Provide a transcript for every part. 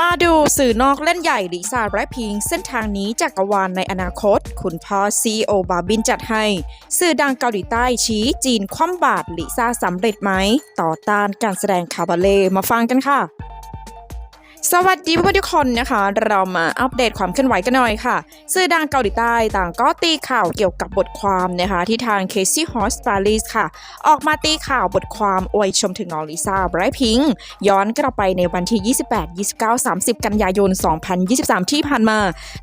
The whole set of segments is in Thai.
มาดูสื่อนอกเล่นใหญ่ลิซ่าแรพิง เส้นทางนี้จักรวาลในอนาคต คุณพ่อซีโอบาบินจัดให้ สื่อดังเกาหลีใต้ชี้จีนคว่ำบาตรลิซ่าสำเร็จไหม ต่อต้านการแสดงคาบาเล่มาฟังกันค่ะ สวัสดีเพื่อนๆทุกคนนะคะ เรามาอัปเดตความเคลื่อนไหวกันหน่อยค่ะ สื่อดังเกาหลีใต้ต่างก็ตีข่าวเกี่ยวกับบทความนะคะ ที่ทาง Casey h o s p a r i s ค่ะ ออกมาตีข่าวบทความอวยชมถึงน้องลิซ่าไบรท์พิงค์ย้อนกลับไปในวันที่ 28 29 30 กันยายน 2023 ที่ผ่านมา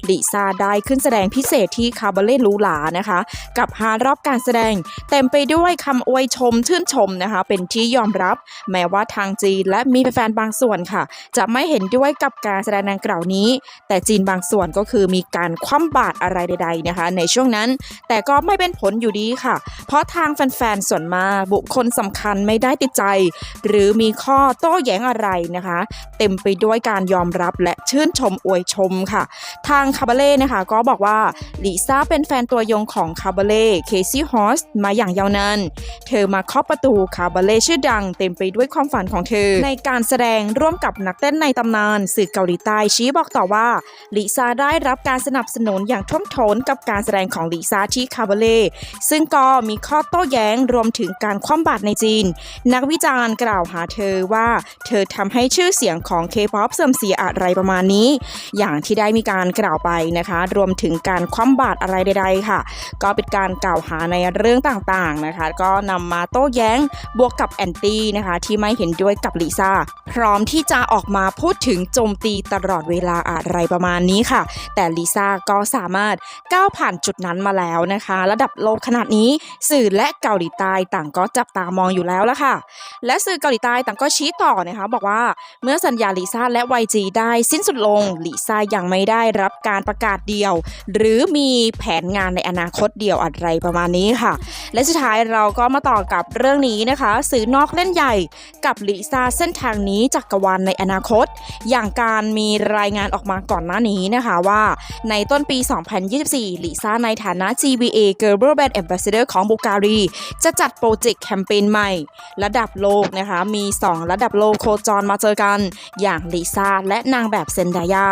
ลิซ่าได้ขึ้นแสดงพิเศษที่คาบาเล่ลูหลานะคะ กับ 5 รอบการแสดง เต็มไปด้วยคำอวยชมชื่นชมนะคะ เป็นที่ยอมรับ แม้ว่าทางจีนและมีแฟนบางส่วนค่ะ จะไม่เห็นด้วยกับการแสดงดังกล่าวนี้ แต่จีนบางส่วนก็คือมีการคว่ำบาตรอะไรใด ๆนะคะ ในช่วงนั้น แต่ก็ไม่เป็นผลอยู่ดีค่ะ เพราะทางแฟนๆส่วนมากบุคคลสำคัญไม่ได้ติดใจ หรือมีข้อโต้แย้งอะไรนะคะ เต็มไปด้วยการยอมรับและชื่นชมอวยชมค่ะ ทางคาบาเล่นะคะก็บอกว่าลิซ่าเป็นแฟนตัวยงของคาบาเล่เคซี่ฮอสมาอย่างยาวนานเธอมาเคาะประตูคาบาเล่ชื่อดัง เต็มไปด้วยความฝันของเธอ ในการแสดงร่วมกับนักเต้นในตำนานสื่อเกาหลีใต้ชี้บอกต่อว่าลิซ่าได้รับการสนับสนุนอย่างท่วมท้นกับการแสดงของลิซ่าที่คาบาเล่ซึ่งก็มีข้อโต้แย้งรวมถึงการคว่ำบาตรในจีน นักวิจารณ์กล่าวหาเธอว่า เธอทำให้ชื่อเสียงของ K-POP เสื่อมเสียอะไรประมาณนี้ อย่างที่ได้มีการกล่าวไปนะคะ รวมถึงการคว่ำบาตรอะไรใด ๆ ค่ะ ก็เป็นการกล่าวหาในเรื่องต่างๆนะคะ ก็นำมาโต้แย้งบวกกับแอนตี้นะคะที่ไม่เห็นด้วยกับลิซ่าพร้อมที่จะออกมาพูดถึงึงโจมตีตลอดเวลาอะไรประมาณนี้ค่ะ แต่ลิซ่าก็สามารถก้าวผ่านจุดนั้นมาแล้วนะคะ ระดับโลกขนาดนี้สื่อและเกาหลีใต้ต่างก็จับตามองอยู่แล้วละค่ะ และสื่อเกาหลีใต้ต่างก็ชี้ต่อนะคะ บอกว่าเมื่อสัญญาลิซ่าและ YG ได้สิ้นสุดลงลิซ่ายังไม่ได้รับการประกาศเดียว หรือมีแผนงานในอนาคตเดียวอะไรประมาณนี้ค่ะ และสุดท้ายเราก็มาต่อกับเรื่องนี้นะคะ สื่อนอกเล่นใหญ่กับลิซ่าเส้นทางนี้จักรวาลในอนาคตอย่างการมีรายงานออกมาก่อนหน้านี้นะคะว่าในต้นปี 2024ลิซ่าในฐานะ GBA Global Brand Ambassador ของบูการี จะจัดโปรเจกต์แคมเปญใหม่ ระดับโลกนะคะมี 2 ระดับโลกโคจรมาเจอกัน อย่างลิซ่าและนางแบบเซนดายา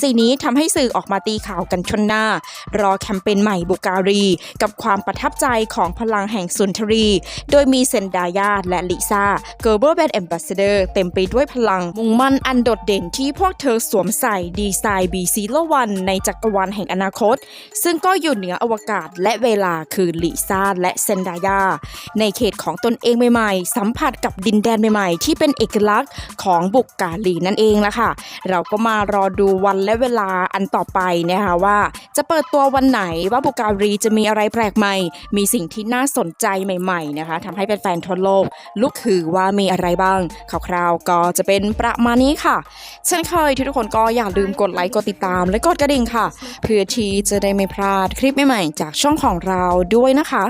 สีนี้ทำให้สื่อออกมาตีข่าวกันชนหน้า รอแคมเปญใหม่บุการี กับความประทับใจของพลังแห่งสุนทรี โดยมีเซนดายาและลิซ่า Global Brand Ambassador เต็มไปด้วยพลังมุ่งมั่นอันโดดเด่นที่พวกเธอสวมใส่ดีไซน์ B z 1ในจักรวาลแห่งอนาคต ซึ่งก็อยู่เหนืออวกาศและเวลาคือลิซ่าและเซนดายา ในเขตของตนเองใหม่ๆ สัมผัสกับดินแดนใหม่ๆ ที่เป็นเอกลักษณ์ของบุกกาลีนั่นเองละค่ะ เราก็มารอดูวันและเวลาอันต่อไปนะคะว่าจะเปิดตัววันไหนว่าบุการีจะมีอะไรแปลกใหม่ มีสิ่งที่น่าสนใจใหม่ ๆ นะคะทำให้แฟนๆทั่วโลกลุกคือว่ามีอะไรบ้างคร่าวๆก็จะเป็นประมาณนี้ค่ะ เช่นเคยทุกคนก็อย่าลืมกดไลค์กดติดตามและกดกระดิ่งค่ะ เพื่อที่จะได้ไม่พลาดคลิปใหม่ๆจากช่องของเราด้วยนะคะ